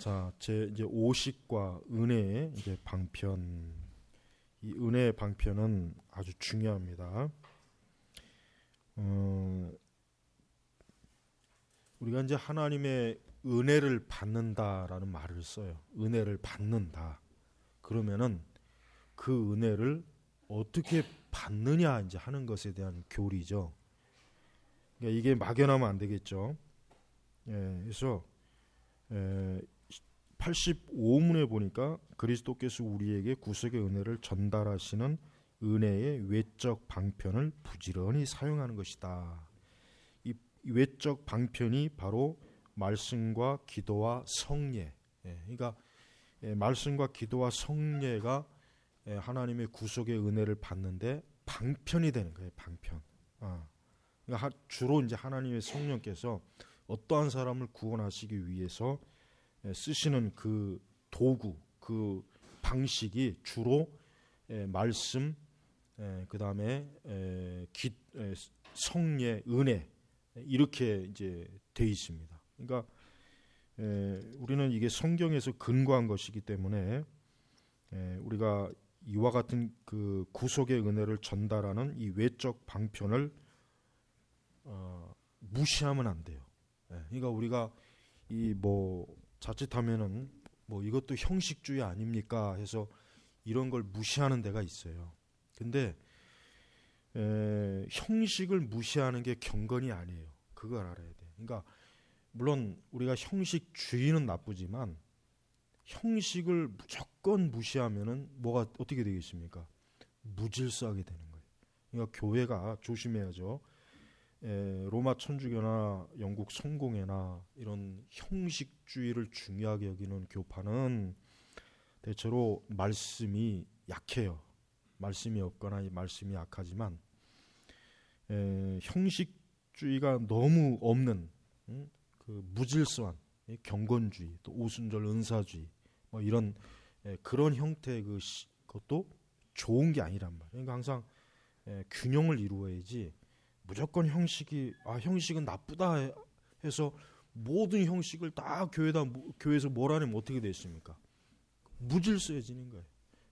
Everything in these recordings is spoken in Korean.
자, 제 이제 오식과 은혜의 이제 방편. 이 은혜의 방편은 아주 중요합니다. 어, 우리가 이제 하나님의 은혜를 받는다라는 말을 써요. 은혜를 받는다. 그러면은 그 은혜를 어떻게 받느냐 이제 하는 것에 대한 교리죠. 그러니까 이게 막연하면 안 되겠죠. 예, 그래서 에, 85문에 보니까 그리스도께서 우리에게 구속의 은혜를 전달하시는 은혜의 외적 방편을 부지런히 사용하는 것이다. 이 외적 방편이 바로 말씀과 기도와 성례. 예, 그러니까 예, 말씀과 기도와 성례가 예, 하나님의 구속의 은혜를 받는데 방편이 되는 거예요. 방편. 아. 그러니까 주로 이제 하나님의 성령께서 어떠한 사람을 구원하시기 위해서 예, 쓰시는 그 도구, 그 방식이 주로 예, 말씀, 예, 그 다음에 성례, 은혜 이렇게 이제 돼 있습니다. 그러니까 우리는 이게 성경에서 근거한 것이기 때문에 우리가 이와 같은 그 구속의 은혜를 전달하는 이 외적 방편을 어, 무시하면 안 돼요. 그러니까 우리가 이 뭐 자칫하면은 뭐 이것도 형식주의 아닙니까 해서 이런 걸 무시하는 데가 있어요. 근데 에, 형식을 무시하는 게 경건이 아니에요. 그걸 알아야 돼. 그러니까 물론 우리가 형식주의는 나쁘지만 형식을 무조건 무시하면은 뭐가 어떻게 되겠습니까? 무질서하게 되는 거예요. 그러니까 교회가 조심해야죠. 에, 로마 천주교나 영국 성공회나 이런 형식주의를 중요하게 여기는 교파는 대체로 말씀이 약해요. 말씀이 없거나 말씀이 약하지만 에, 형식주의가 너무 없는 응? 그 무질서한 경건주의, 또 오순절 은사주의 뭐 이런 에, 그런 형태의 그 시, 것도 좋은 게 아니란 말이에요. 그러니까 항상 에, 균형을 이루어야지 무조건 형식이 아 형식은 나쁘다 해서 모든 형식을 다 교회다 교회에서 몰아내면 어떻게 됐습니까? 무질서해지는 거예요.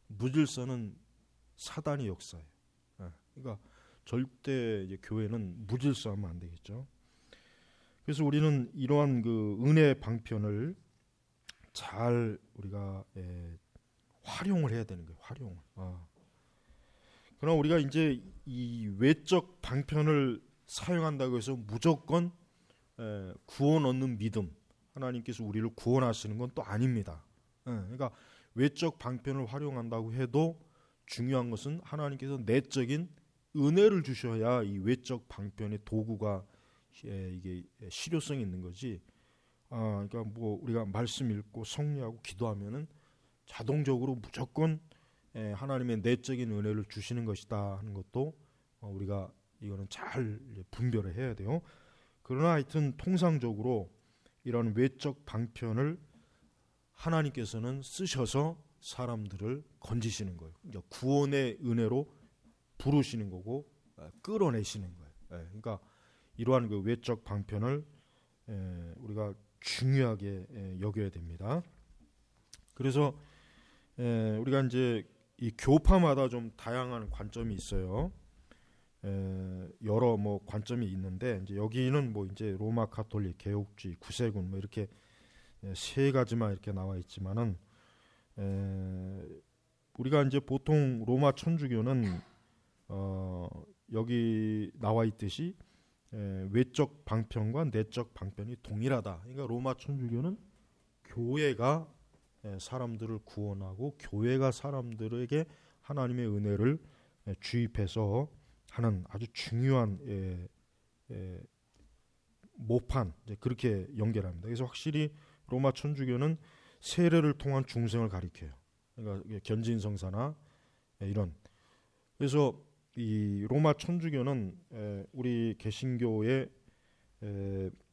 무질서는 사단의 역사예요. 예, 그러니까 절대 교회는 무질서하면 안 되겠죠. 그래서 우리는 이러한 그 은혜 방편을 잘 우리가 예, 활용을 해야 되는 거예요. 활용을. 아. 그러나 우리가 이제 이 외적 방편을 사용한다고 해서 무조건 구원 얻는 믿음, 하나님께서 우리를 구원하시는 건 또 아닙니다. 그러니까 외적 방편을 활용한다고 해도 중요한 것은 하나님께서 내적인 은혜를 주셔야 이 외적 방편의 도구가 이게 실효성이 있는 거지. 아, 그러니까 뭐 우리가 말씀 읽고 성례하고 기도하면은 자동적으로 무조건 예, 하나님의 내적인 은혜를 주시는 것이다 하는 것도 어, 우리가 이거는 잘 분별을 해야 돼요. 그러나 하여튼 통상적으로 이런 외적 방편을 하나님께서는 쓰셔서 사람들을 건지시는 거예요. 구원의 은혜로 부르시는 거고 어, 끌어내시는 거예요. 예, 그러니까 이러한 그 외적 방편을 우리가 중요하게 여겨야 됩니다. 그래서 우리가 이제 이 교파마다 좀 다양한 관점이 있어요. 에, 여러 뭐 관점이 있는데 이제 여기는 뭐 이제 로마 카톨릭 개혁주의 구세군 뭐 이렇게 세 가지만 이렇게 나와 있지만은 에, 우리가 이제 보통 로마 천주교는 어, 여기 나와 있듯이 에, 외적 방편과 내적 방편이 동일하다. 그러니까 로마 천주교는 교회가 예, 사람들을 구원하고 교회가 사람들에게 하나님의 은혜를 예, 주입해서 하는 아주 중요한 예, 예, 모판 그렇게 연결합니다. 그래서 확실히 로마 천주교는 세례를 통한 중생을 가리켜요. 그러니까 견진성사나 예, 이런. 그래서 이 로마 천주교는 예, 우리 개신교의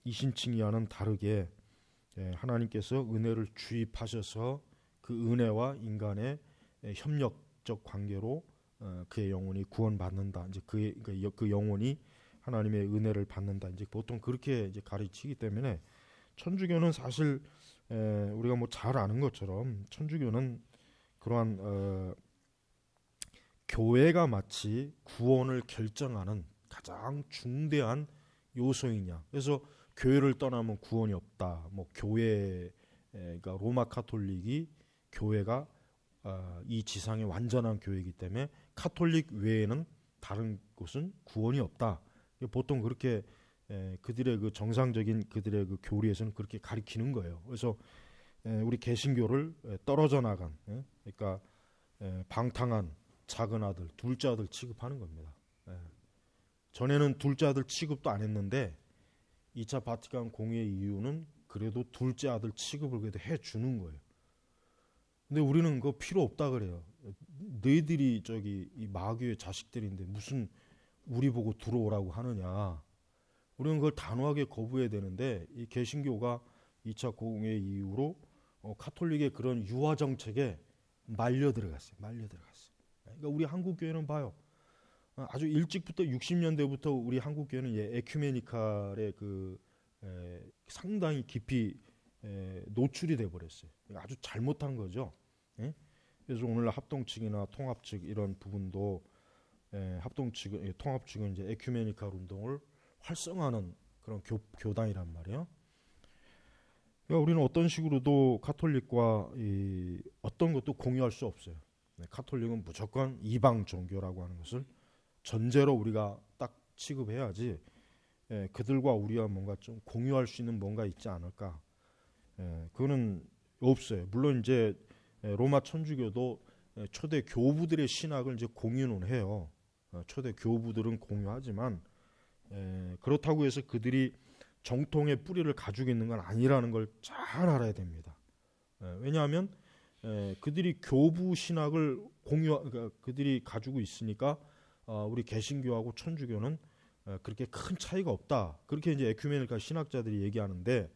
이신칭이와는 다르게 예, 하나님께서 은혜를 주입하셔서 그 은혜와 인간의 예, 협력적 관계로 어, 그의 영혼이 구원받는다. 이제 그의 그러니까 그 영혼이 하나님의 은혜를 받는다. 이제 보통 그렇게 이제 가르치기 때문에 천주교는 사실 에, 우리가 뭐 잘 아는 것처럼 천주교는 그러한 어, 교회가 마치 구원을 결정하는 가장 중대한 요소이냐. 그래서 교회를 떠나면 구원이 없다. 뭐 교회 그러니까 로마 카톨릭이 교회가 어, 이 지상의 완전한 교회이기 때문에 카톨릭 외에는 다른 곳은 구원이 없다. 보통 그렇게 에, 그들의 그 정상적인 그들의 그 교리에서는 그렇게 가리키는 거예요. 그래서 에, 우리 개신교를 에, 떨어져 나간, 에, 그러니까 에, 방탕한 작은 아들, 둘째 아들 취급하는 겁니다. 에. 전에는 둘째 아들 취급도 안 했는데 2차 바티칸 공의의 이유는 그래도 둘째 아들 취급을 그래도 해 주는 거예요. 근데 우리는 그거 필요 없다 그래요. 너희들이 저기 이 마귀의 자식들인데 무슨 우리 보고 들어오라고 하느냐. 우리는 그걸 단호하게 거부해야 되는데 이 개신교가 2차 공의 이후로 어, 카톨릭의 그런 유화 정책에 말려 들어갔어요. 말려 들어갔어요. 그러니까 우리 한국 교회는 봐요. 어, 아주 일찍부터 60년대부터 우리 한국 교회는 예, 에큐메니칼의 그 에, 상당히 깊이 에, 노출이 돼 버렸어요. 아주 잘못한 거죠. 예? 그래서 오늘 합동 측이나 통합 측 이런 부분도 에, 합동 측, 예, 통합 측은 이제 에큐메니칼 운동을 활성화하는 그런 교, 교단이란 말이에요. 그러니까 우리는 어떤 식으로도 카톨릭과 이 어떤 것도 공유할 수 없어요. 네, 카톨릭은 무조건 이방 종교라고 하는 것을 전제로 우리가 딱 취급해야지 예, 그들과 우리와 뭔가 좀 공유할 수 있는 뭔가 있지 않을까. 예, 그거는 없어요. 물론 이제 예, 로마 천주교도 예, 초대 교부들의 신학을 이제 공유는 해요. 어, 초대 교부들은 공유하지만 에, 그렇다고 해서 그들이 정통의 뿌리를 가지고 있는 건 아니라는 걸 잘 알아야 됩니다. 에, 왜냐하면 에, 그들이 교부 신학을 공유 그러니까 그들이 가지고 있으니까 어, 우리 개신교하고 천주교는 에, 그렇게 큰 차이가 없다. 그렇게 이제 에큐메니카 신학자들이 얘기하는데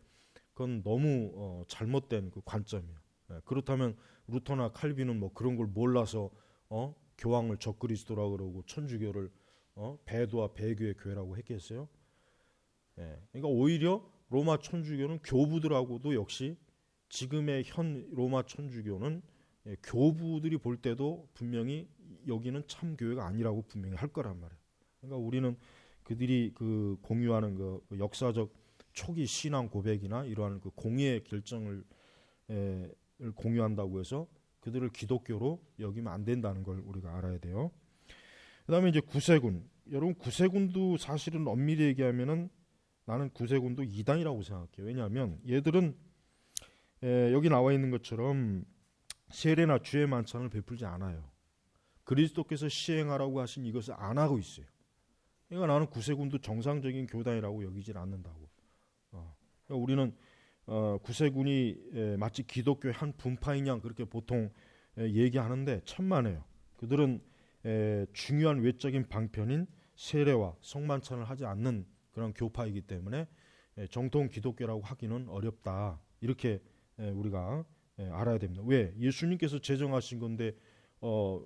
그건 너무 어, 잘못된 그 관점이에요. 에, 그렇다면 루터나 칼빈은 뭐 그런 걸 몰라서 어? 교황을 적그리스도라 그러고 천주교를 어? 배도와 배교의 교회라고 했겠어요? 예. 그러니까 오히려 로마 천주교는 교부들하고도 역시 지금의 현 로마 천주교는 예, 교부들이 볼 때도 분명히 여기는 참 교회가 아니라고 분명히 할 거란 말이에요. 그러니까 우리는 그들이 그 공유하는 그 역사적 초기 신앙 고백이나 이러한 그 공의의 결정을 에, 공유한다고 해서 그들을 기독교로 여기면 안 된다는 걸 우리가 알아야 돼요. 그다음에 이제 구세군. 여러분 구세군도 사실은 엄밀히 얘기하면은 나는 구세군도 이단이라고 생각해요. 왜냐하면 얘들은 에, 여기 나와 있는 것처럼 세례나 주의 만찬을 베풀지 않아요. 그리스도께서 시행하라고 하신 이것을 안 하고 있어요. 그러니까 나는 구세군도 정상적인 교단이라고 여기질 않는다고. 어. 그러니까 우리는 어, 구세군이 에, 마치 기독교의 한 분파인 양 그렇게 보통 에, 얘기하는데 천만에요. 그들은 에, 중요한 외적인 방편인 세례와 성만찬을 하지 않는 그런 교파이기 때문에 에, 정통 기독교라고 하기는 어렵다. 이렇게 에, 우리가 에, 알아야 됩니다. 왜 예수님께서 제정하신 건데 어,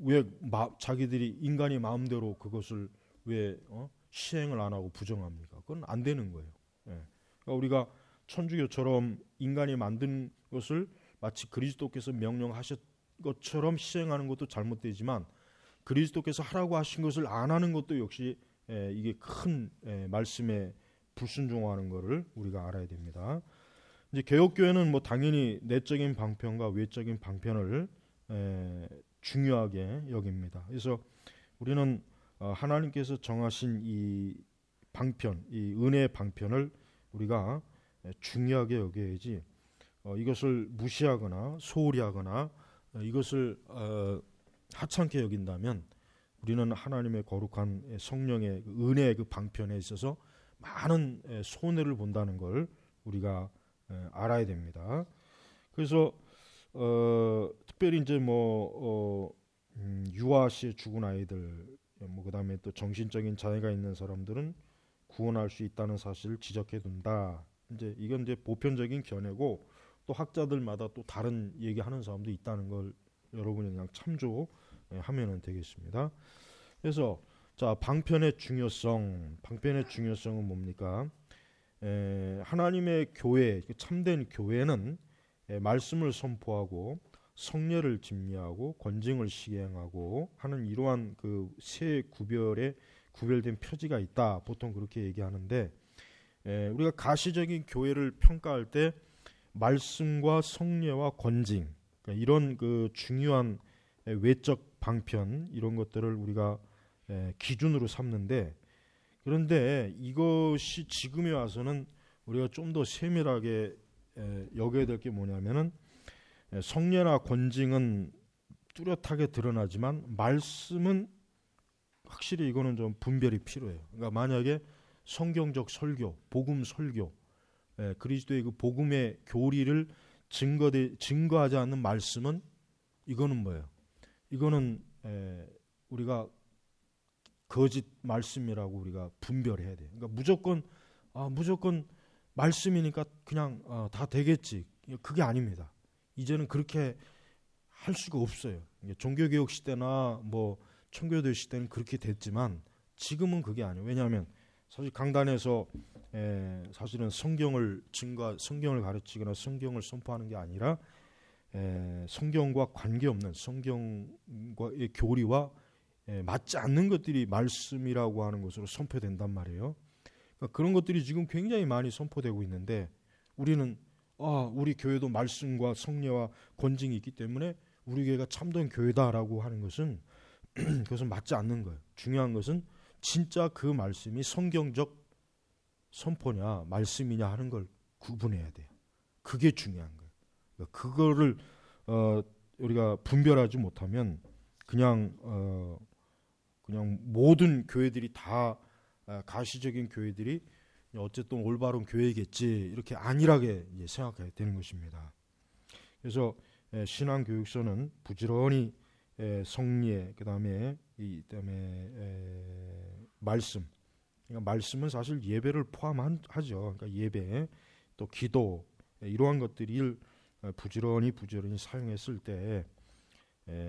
왜 마, 자기들이 인간이 마음대로 그것을 왜 어? 시행을 안 하고 부정합니까? 그건 안 되는 거예요. 예. 그러니까 우리가 천주교처럼 인간이 만든 것을 마치 그리스도께서 명령하셨 것처럼 시행하는 것도 잘못되지만 그리스도께서 하라고 하신 것을 안 하는 것도 역시 에, 이게 큰 에, 말씀에 불순종하는 것을 우리가 알아야 됩니다. 이제 개혁교회는 뭐 당연히 내적인 방편과 외적인 방편을 에, 중요하게 여깁니다. 그래서 우리는 어, 하나님께서 정하신 이 방편, 이 은혜의 방편을 우리가 중요하게 여겨야지 어, 이것을 무시하거나 소홀히 하거나 어, 이것을 어, 하찮게 여긴다면 우리는 하나님의 거룩한 성령의 그 은혜의 그 방편에 있어서 많은 손해를 본다는 걸 우리가 알아야 됩니다. 그래서 어, 특별히 이제 뭐 어, 음, 유아 시에 죽은 아이들, 뭐 그다음에 또 정신적인 장애가 있는 사람들은 구원할 수 있다는 사실을 지적해 둔다. 이제 이건 이제 보편적인 견해고 또 학자들마다 또 다른 얘기하는 사람도 있다는 걸 여러분이 그냥 참조하면은 되겠습니다. 그래서 자 방편의 중요성, 방편의 중요성은 뭡니까? 에, 에, 하나님의 교회 그 참된 교회는 에, 말씀을 선포하고 성례를 집리하고 권징을 시행하고 하는 이러한 그 세 구별의 구별된 표지가 있다. 보통 그렇게 얘기하는데 에, 우리가 가시적인 교회를 평가할 때 말씀과 성례와 권징 그러니까 이런 그 중요한 외적 방편 이런 것들을 우리가 에, 기준으로 삼는데 그런데 이것이 지금에 와서는 우리가 좀 더 세밀하게 에, 여겨야 될 게 뭐냐면은 에, 성례나 권징은 뚜렷하게 드러나지만 말씀은 확실히 이거는 좀 분별이 필요해요. 그러니까 만약에 성경적 설교, 복음 설교, 에, 그리스도의 그 복음의 교리를 증거되, 증거하지 않는 말씀은 이거는 뭐예요? 이거는 에, 우리가 거짓 말씀이라고 우리가 분별해야 돼요. 그러니까 무조건 아 무조건 말씀이니까 그냥 어, 다 되겠지. 그게 아닙니다. 이제는 그렇게 할 수가 없어요. 종교개혁 시대나 뭐 청교도 시대는 그렇게 됐지만 지금은 그게 아니에요. 왜냐하면 사실 강단에서 에, 사실은 성경을 증거, 성경을 가르치거나 성경을 선포하는 게 아니라 에, 성경과 관계없는 성경과의 교리와 에, 맞지 않는 것들이 말씀이라고 하는 것으로 선포된단 말이에요. 그러니까 그런 것들이 지금 굉장히 많이 선포되고 있는데 우리는 아, 우리 교회도 말씀과 성례와 권징이 있기 때문에 우리 교회가 참된 교회다라고 하는 것은 그것은 맞지 않는 거예요. 중요한 것은 진짜 그 말씀이 성경적 선포냐 말씀이냐 하는 걸 구분해야 돼요. 그게 중요한 거예요. 그러니까 그거를 어, 우리가 분별하지 못하면 그냥 어, 그냥 모든 교회들이 다 아, 가시적인 교회들이 어쨌든 올바른 교회겠지 이렇게 안일하게 생각해야 되는 것입니다. 그래서 신앙 교육서는 부지런히 성례 그다음에 이 다음에 말씀 그러니까 말씀은 사실 예배를 포함하죠. 그러니까 예배 또 기도 이러한 것들을 부지런히 부지런히 사용했을 때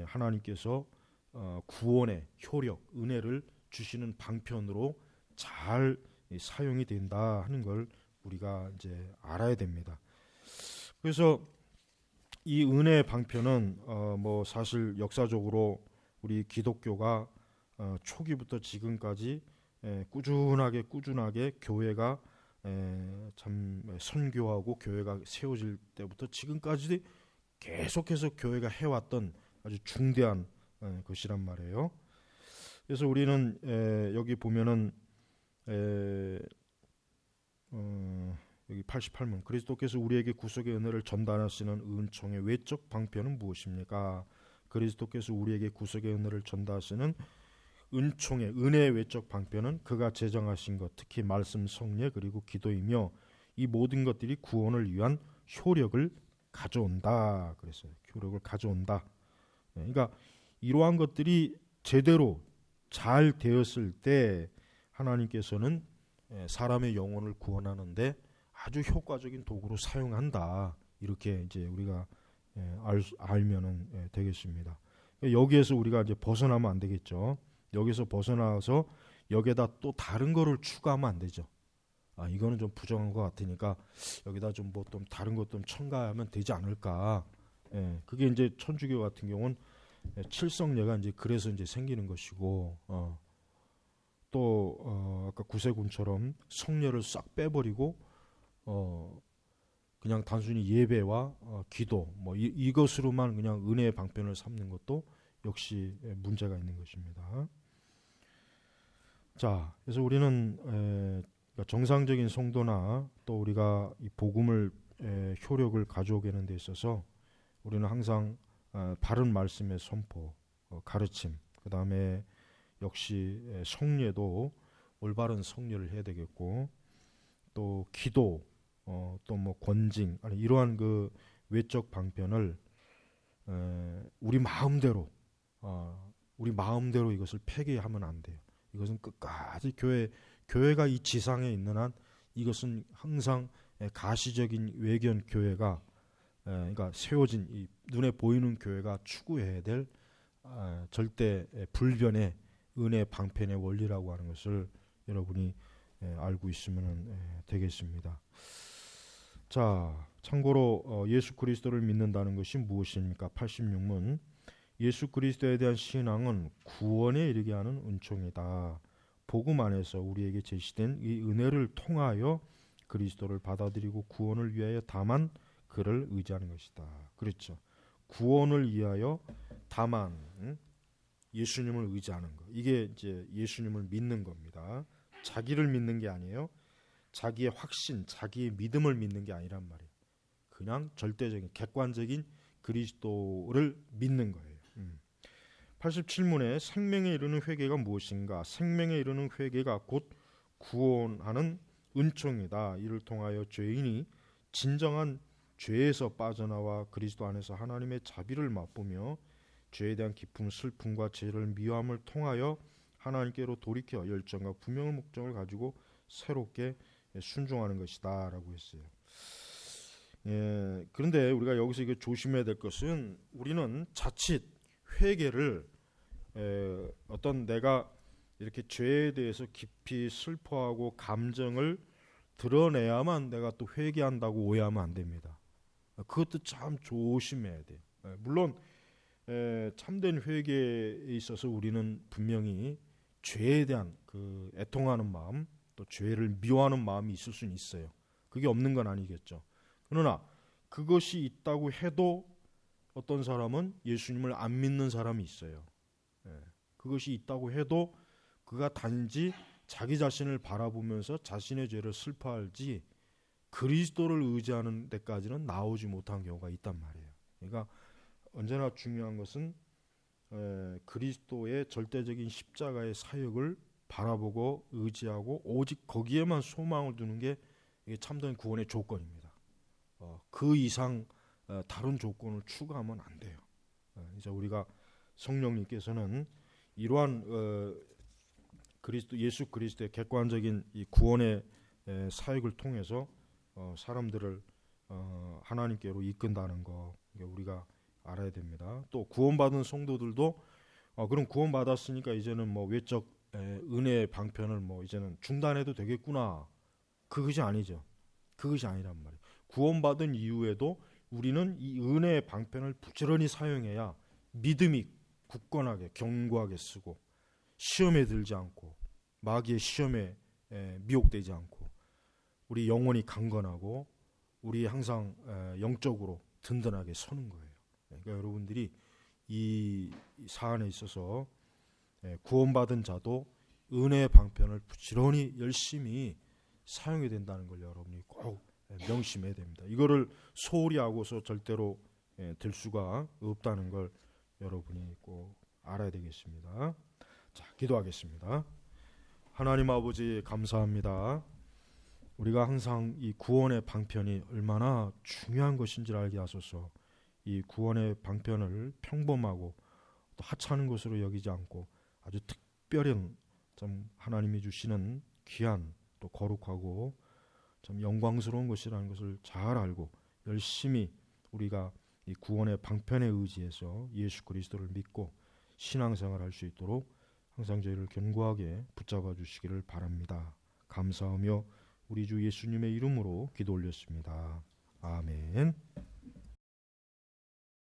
하나님께서 어, 구원의 효력 은혜를 주시는 방편으로 잘 사용이 된다 하는 걸 우리가 이제 알아야 됩니다. 그래서 이 은혜 방편은 어, 뭐 사실 역사적으로 우리 기독교가 어, 초기부터 지금까지 에, 꾸준하게 꾸준하게 교회가 에, 참 선교하고 교회가 세워질 때부터 지금까지 계속해서 교회가 해왔던 아주 중대한 에, 것이란 말이에요. 그래서 우리는 에, 여기 보면은 에, 어, 여기 88문 그리스도께서 우리에게 구속의 은혜를 전달하시는 은총의 외적 방편은 무엇입니까? 그리스도께서 우리에게 구속의 은혜를 전달하시는 은총의 은혜의 외적 방편은 그가 제정하신 것 특히 말씀 성례 그리고 기도이며 이 모든 것들이 구원을 위한 효력을 가져온다 그랬어요. 효력을 가져온다. 네, 그러니까 이러한 것들이 제대로 잘 되었을 때 하나님께서는 예, 사람의 영혼을 구원하는데 아주 효과적인 도구로 사용한다. 이렇게 이제 우리가 예, 알, 알면은 예, 되겠습니다. 여기에서 우리가 이제 벗어나면 안 되겠죠. 여기서 벗어나서 여기에다 또 다른 거를 추가하면 안 되죠. 아 이거는 좀 부정한 것 같으니까 여기다 좀 뭐좀 뭐 다른 것 좀 첨가하면 되지 않을까. 예, 그게 이제 천주교 같은 경우는 칠성례가 이제 그래서 이제 생기는 것이고 어, 또 어, 아까 구세군처럼 성례를 싹 빼버리고 어, 그냥 단순히 예배와 어, 기도 뭐 이, 이것으로만 그냥 은혜의 방편을 삼는 것도 역시 문제가 있는 것입니다. 자, 그래서 우리는 에, 그러니까 정상적인 성도나 또 우리가 이 복음을 에, 효력을 가져오게는 데 있어서 우리는 항상 어, 바른 말씀의 선포, 어, 가르침, 그 다음에 역시 성례도 올바른 성례를 해야 되겠고 또 기도 어, 또 뭐 권징 아니 이러한 그 외적 방편을 에, 우리 마음대로 어, 우리 마음대로 이것을 폐기하면 안 돼요. 이것은 끝까지 교회 교회가 이 지상에 있는 한 이것은 항상 가시적인 외견 교회가 에, 그러니까 세워진 이 눈에 보이는 교회가 추구해야 될 아, 절대 불변의 은혜 방편의 원리라고 하는 것을 여러분이 알고 있으면 되겠습니다. 자, 참고로 어, 예수 그리스도를 믿는다는 것이 무엇입니까? 86문 예수 그리스도에 대한 신앙은 구원에 이르게 하는 은총이다. 복음 안에서 우리에게 제시된 이 은혜를 통하여 그리스도를 받아들이고 구원을 위하여 다만 그를 의지하는 것이다. 그렇죠. 구원을 위하여 다만 응? 예수님을 의지하는 것. 이게 이제 예수님을 믿는 겁니다. 자기를 믿는 게 아니에요. 자기의 확신, 자기의 믿음을 믿는 게 아니란 말이에요. 그냥 절대적인 객관적인 그리스도를 믿는 거예요. 음. 87문에 생명에 이르는 회개가 무엇인가? 생명에 이르는 회개가 곧 구원하는 은총이다. 이를 통하여 죄인이 진정한 죄에서 빠져나와 그리스도 안에서 하나님의 자비를 맛보며 죄에 대한 깊은 슬픔과 죄를 미워함을 통하여 하나님께로 돌이켜 열정과 분명한 목적을 가지고 새롭게 순종하는 것이다라고 했어요. 예, 그런데 우리가 여기서 이거 조심해야 될 것은 우리는 자칫 회개를 에, 어떤 내가 이렇게 죄에 대해서 깊이 슬퍼하고 감정을 드러내야만 내가 또 회개한다고 오해하면 안 됩니다. 그것도 참 조심해야 돼요. 예, 물론 에, 참된 회개에 있어서 우리는 분명히 죄에 대한 그 애통하는 마음, 또 죄를 미워하는 마음이 있을 수는 있어요. 그게 없는 건 아니겠죠. 그러나 그것이 있다고 해도 어떤 사람은 예수님을 안 믿는 사람이 있어요. 예, 그것이 있다고 해도 그가 단지 자기 자신을 바라보면서 자신의 죄를 슬퍼할지 그리스도를 의지하는 데까지는 나오지 못한 경우가 있단 말이에요. 그러니까 언제나 중요한 것은 에, 그리스도의 절대적인 십자가의 사역을 바라보고 의지하고 오직 거기에만 소망을 두는 게 참된 구원의 조건입니다. 어, 그 이상 어, 다른 조건을 추가하면 안 돼요. 어, 이제 우리가 성령님께서는 이러한 어, 그리스도 예수 그리스도의 객관적인 이 구원의 에, 사역을 통해서 어, 사람들을 어, 하나님께로 이끈다는 거 우리가 알아야 됩니다. 또 구원받은 성도들도 어, 그럼 구원받았으니까 이제는 뭐 외적 에, 은혜의 방편을 뭐 이제는 중단해도 되겠구나. 그것이 아니죠. 그것이 아니란 말이에요. 구원받은 이후에도 우리는 이 은혜의 방편을 부지런히 사용해야 믿음이 굳건하게 견고하게 쓰고 시험에 들지 않고 마귀의 시험에 에, 미혹되지 않고 우리 영혼이 강건하고 우리 항상 에, 영적으로 든든하게 서는 거예요. 그러니까 여러분들이 이 사안에 있어서 예, 구원받은 자도 은혜의 방편을 부지런히 열심히 사용해야 된다는 걸 여러분이 꼭 예, 명심해야 됩니다. 이거를 소홀히 하고서 절대로 예, 될 수가 없다는 걸 여러분이 꼭 알아야 되겠습니다. 자, 기도하겠습니다. 하나님 아버지 감사합니다. 우리가 항상 이 구원의 방편이 얼마나 중요한 것인지를 알게 하소서. 이 구원의 방편을 평범하고 또 하찮은 것으로 여기지 않고 아주 특별한 좀 하나님이 주시는 귀한 또 거룩하고 좀 영광스러운 것이라는 것을 잘 알고 열심히 우리가 이 구원의 방편에 의지해서 예수 그리스도를 믿고 신앙생활 할 수 있도록 항상 저희를 견고하게 붙잡아 주시기를 바랍니다. 감사하며 우리 주 예수님의 이름으로 기도 올렸습니다. 아멘.